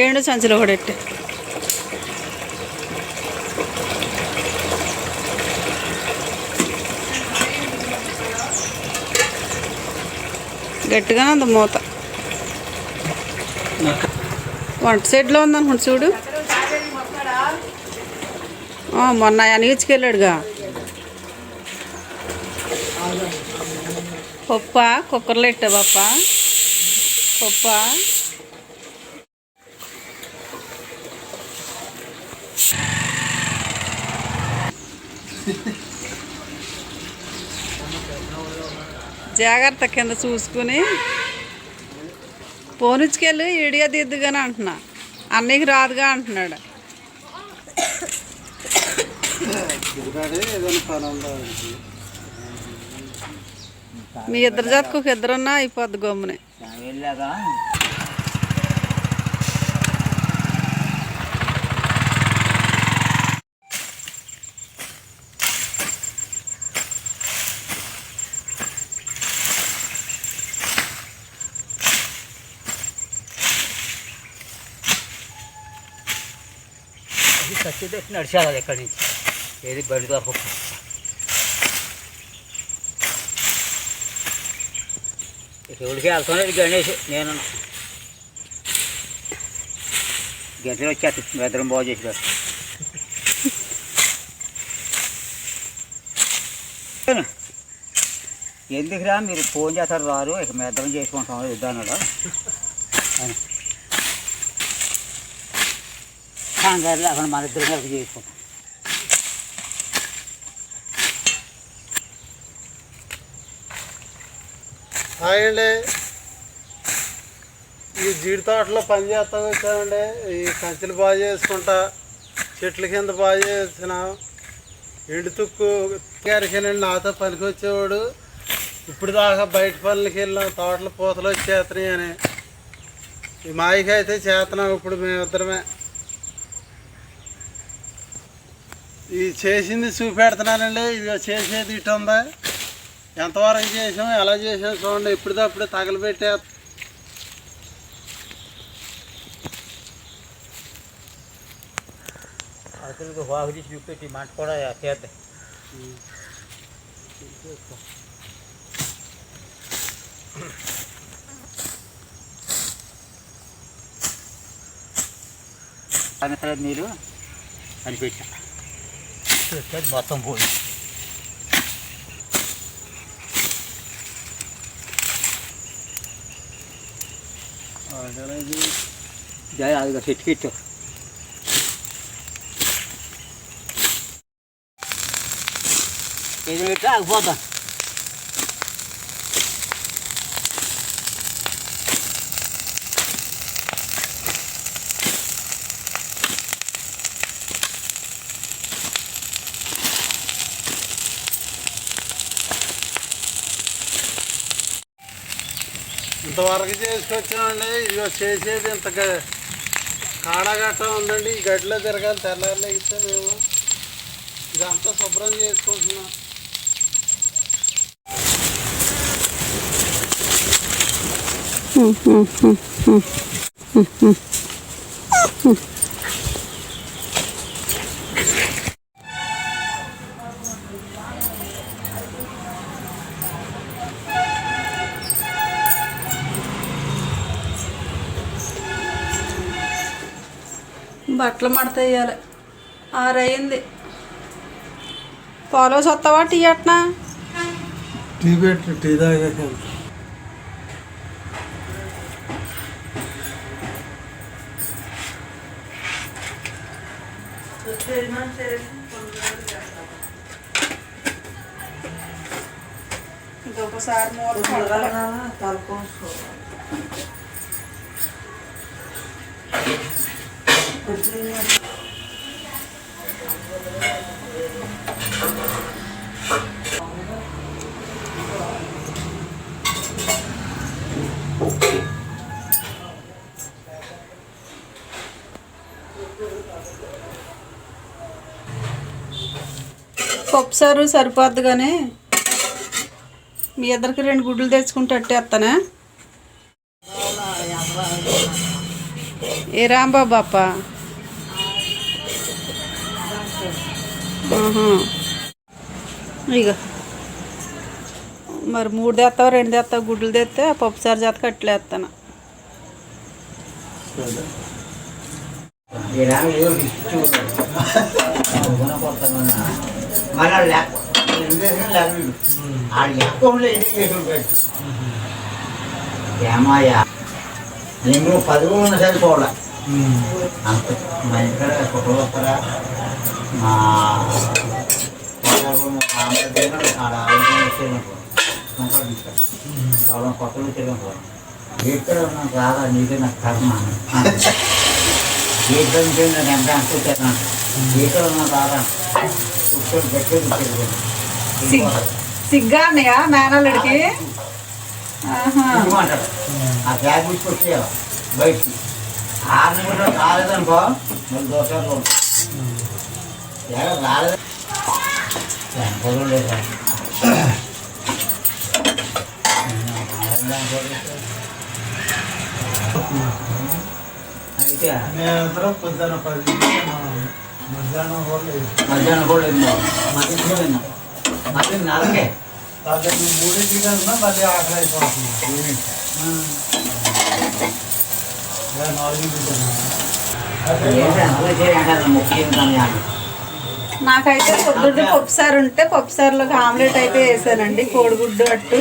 రెండు సంచులు కూడా ఎట్టే గట్టిగానే ఉంది మూత. వంట సెట్లో ఉందనుకోండి చూడు. మొన్న అనిగించుకెళ్ళాడుగా పప్ప కుక్కర్లో ఎట్టా పప్ప పప్ప. జాగ్రత్త కింద చూసుకుని పోనిచ్చుకెళ్ళి ఇడిగా దిద్దుగానే అంటున్నా. అన్నయ్యకి రాదుగా అంటున్నాడు. మీ ఇద్దరు జాతకు ఒక ఇద్దరున్నా అయిపోద్ది గమ్మునే. వెళ్ళాక ఖచ్చితంగా ఎక్కడి నుంచి? ఏది బండి దొరకకు శివుడికి వెళ్తున్నాడు గణేష్ నేను. గంటలు వచ్చి మెదరం బాగు చేసి ఎందుకురా మీరు ఫోన్ చేస్తారు రారు? ఇక మెదరం చేసుకుంటాం ఇద్దన్నాడు కంగారు లేకుండా మన ఇద్దరు కలిసి చేసుకుంటాం హాయ్ అండి ఈ జీడి తోటలో పని చేస్తా వచ్చామండి ఈ కంచెలు బాగా చేసుకుంటా చెట్ల కింద బాగా చేసిన ఎండు తుక్కు గారికేనండి నాతో పనికి వచ్చేవాడు ఇప్పుడు దాకా బయట పనులకి వెళ్ళాం తోటల పూతలు వచ్చేస్తున్నాయి అని ఈ మాయకి అయితే చేస్తున్నాం ఇప్పుడు మేమిద్దరమే. ఈ చేసింది చూపెడుతున్నానండి. ఇది చేసేది ఇటు ఉందా ఎంతవరకు చేసాం ఎలా చేసాం చూడండి. ఎప్పటిదప్పుడు తగలబెట్టే అసలు తీసి చూపెట్టి మంట కూడా చేద్దాం. Deixa eu até botar um boi. যাই আগে গাছে ঠিক আছে Ele জন্য এটা আগবা ఇంతవరకు చేసుకొచ్చామండి ఇదిగో చేసేది ఇంత కాడగట్ట ఉందండి. ఈ గడ్డిలో తిరగాలి తెల్లారులో ఇస్తే మేము ఇదంతా శుభ్రం చేసుకుంటున్నాం. బట్టలు మడత వేయాలి. ఆరయింది పాలు వస్తావా టీ అట్నా? టీ పెట్టి టీ తాగేసాను ఇంకొకసారి మూత పడవాలి. పప్పు సారు సరిపోద్ది కానీ మీ ఇద్దరికి రెండు గుడ్లు తెచ్చుకుంటే అట్టేస్తానా ఏ రాంబాబు అప్ప? ఇగో. మరి మూడు తెస్తావు రెండు తెస్తావు గుడ్లు తెస్తే పప్పుసారి చేత కట్టలేస్తాను ఏమాయా నేను పదవి ఉన్న సరిపోవాల అంత. మా ఇంటికాడ కుక్కలు కొత్తలు వచ్చేదనుకో ఎక్కడ ఉన్నా రాదా నీకే నాకు కర్మ ఎక్కడ ఉంటే నేను ఎంత అనుకుంటాను ఎక్కడ ఉన్నా రాదా కూర్చొని గట్టిగా సిగ్ సిగ్గా అన్నయ్య మేనల్లుడికి? అంటాడు ఆ బ్యాగ్ తీసుకొచ్చేయాలి బయటికి ఆరు కూడా రాలేదనుకో మళ్ళీ దోశ రాలేదు పది మధ్యాహ్నం కూడా మధ్యాహ్నం కూడా మధ్యాహ్నం మధ్యాహ్నం నరకే మూడింటికి కన్నా మళ్ళీ ఆకలి అయిపోతుంది నాలుగింటికి ముఖ్యంగా నాకైతే పొద్దుడు పప్పుసారు ఉంటే పప్పుసారులోకి ఆమ్లెట్ అయితే వేసానండి కోడిగుడ్డు అట్టు.